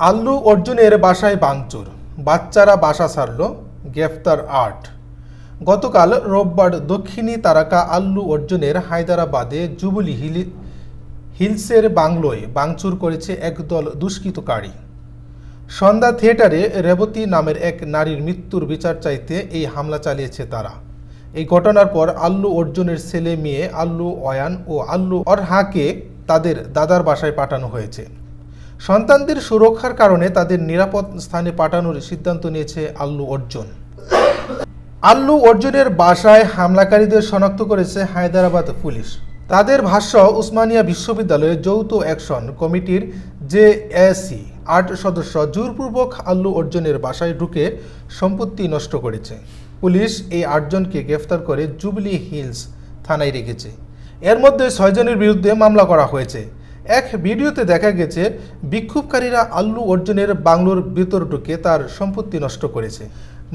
আল্লু অর্জুনের বাসায় বাংচুর। বাচ্চারা বাসা ছাড়ল, গ্রেফতার আট। গতকাল রোববার দক্ষিণী তারকা আল্লু অর্জুনের হায়দ্রাবাদে জুবলি হিল হিলসের বাংলোয় বাংচুর করেছে একদল দুষ্কৃতকারী। সন্ধ্যা থিয়েটারে রেবতী নামের এক নারীর মৃত্যুর বিচার চাইতে এই হামলা চালিয়েছে তারা। এই ঘটনার পর আল্লু অর্জুনের ছেলে মেয়ে আল্লু অয়ান ও আল্লু অরহাকে তাদের দাদার বাসায় পাঠানো হয়েছে। সন্তানদের সুরক্ষার কারণে তাদের নিরাপদ স্থানে পাঠানোর সিদ্ধান্ত নিয়েছে আল্লু অর্জুন। আল্লু অর্জুনের বাসায় হামলাকারীদের শনাক্ত করেছে হায়দ্রাবাদ পুলিশ। তাদের ভাষ্য, উসমানিয়া বিশ্ববিদ্যালয়ের যৌথ অ্যাকশন কমিটির যে এসি আট সদস্য জোরপূর্বক আল্লু অর্জুনের বাসায় ঢুকে সম্পত্তি নষ্ট করেছে। পুলিশ এই আটজনকে গ্রেফতার করে জুবলি হিলস থানায় রেখেছে। এর মধ্যে ছয়জনের বিরুদ্ধে মামলা করা হয়েছে। এক ভিডিওতে দেখা গেছে, বিক্ষোভকারীরা আল্লু অর্জুনের বাংলোর ভেতর ঢুকে তার সম্পত্তি নষ্ট করেছে।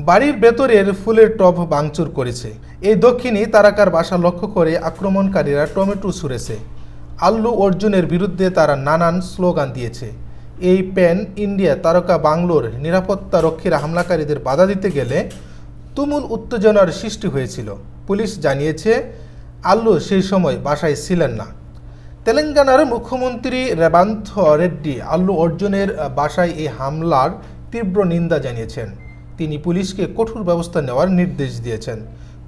বাড়ির ভেতরের ফুলের টব ভাঙচুর করেছে। এই দক্ষিণী তারাকার বাসা লক্ষ্য করে আক্রমণকারীরা টমেটো ছুঁড়েছে। আল্লু অর্জুনের বিরুদ্ধে তারা নানান স্লোগান দিয়েছে। এই প্যান ইন্ডিয়া তারকা বাংলোর নিরাপত্তা রক্ষীরা হামলাকারীদের বাধা দিতে গেলে তুমুল উত্তেজনার সৃষ্টি হয়েছিল। পুলিশ জানিয়েছে, আল্লু সেই সময় বাসায় ছিলেন না। তেলেঙ্গানার মুখ্যমন্ত্রী রেবান্ত রেড্ডি আল্লু অর্জুনের বাসায় এই হামলার তীব্র নিন্দা জানিয়েছেন। তিনি পুলিশকে কঠোর ব্যবস্থা নেওয়ার নির্দেশ দিয়েছেন।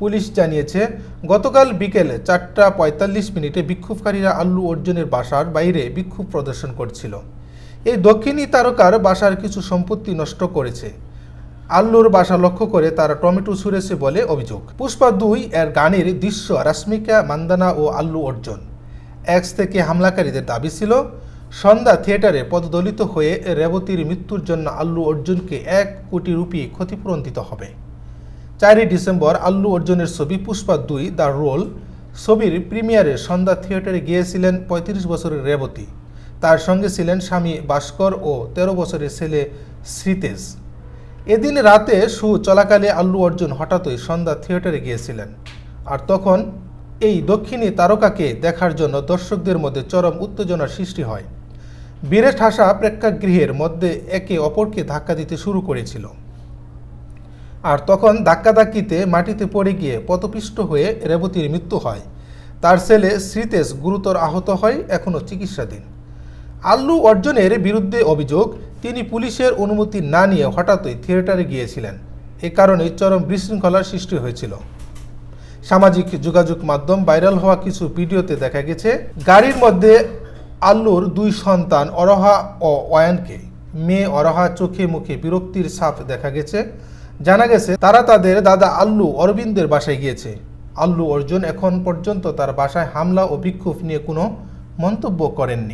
পুলিশ জানিয়েছে, গতকাল বিকেলে চারটা পঁয়তাল্লিশ মিনিটে বিক্ষোভকারীরা আল্লু অর্জুনের বাসার বাইরে বিক্ষোভ প্রদর্শন করছিল। এই দক্ষিণী তারকার বাসার কিছু সম্পত্তি নষ্ট করেছে। আল্লুর বাসা লক্ষ্য করে তারা টমেটো ছুঁড়েছে বলে অভিযোগ। পুষ্পা দুই এর গানের দৃশ্য রাশ্মিকা মান্দানা ও আল্লু অর্জুন। এক্স থেকে হামলাকারীদের দাবি ছিল, সন্ধ্যা থিয়েটারে পদদলিত হয়ে রেবতীর মৃত্যুর জন্য আল্লু অর্জুনকে এক কোটি রুপি ক্ষতিপূরণ দিতে হবে। চারই ডিসেম্বর আল্লু অর্জুনের ছবি পুষ্পা দুই, দ্য রোল, ছবির প্রিমিয়ারে সন্ধ্যা থিয়েটারে গিয়েছিলেন পঁয়ত্রিশ বছরের রেবতী। তার সঙ্গে ছিলেন স্বামী ভাস্কর ও তেরো বছরের ছেলে শ্রীতেজ এদিন রাতে শু চলাকালে আল্লু অর্জুন হঠাৎই সন্ধ্যা থিয়েটারে গিয়েছিলেন। আর তখন এই দক্ষিণী তারকাকে দেখার জন্য দর্শকদের মধ্যে চরম উত্তেজনার সৃষ্টি হয়। বীরে হাসা প্রেক্ষাগৃহের মধ্যে একে অপরকে ধাক্কা দিতে শুরু করেছিল। আর তখন ধাক্কাধাক্কিতে মাটিতে পড়ে গিয়ে পতপিষ্ট হয়ে রেবতীর মৃত্যু হয়। তার ছেলে শ্রীতেশ গুরুতর আহত হয় এখনও চিকিৎসাধীন। আল্লু অর্জনের বিরুদ্ধে অভিযোগ, তিনি পুলিশের অনুমতি না নিয়ে হঠাৎই থিয়েটারে গিয়েছিলেন। এ কারণে চরম বিশৃঙ্খলার সৃষ্টি হয়েছিল। সামাজিক যোগাযোগ মাধ্যম ভাইরাল হওয়া কিছু ভিডিওতে দেখা গেছে, গাড়ির মধ্যে আল্লুর দুই সন্তান অরহা ও অয়ানকে। মেয়ে অরহা চোখে মুখে বিরক্তির ছাপ দেখা গেছে। জানা গেছে, তারা তাদের দাদা আল্লু অরবিন্দের বাসায় গিয়েছে। আল্লু অর্জুন এখন পর্যন্ত তার বাসায় হামলা ও বিক্ষোভ নিয়ে কোনো মন্তব্য করেননি।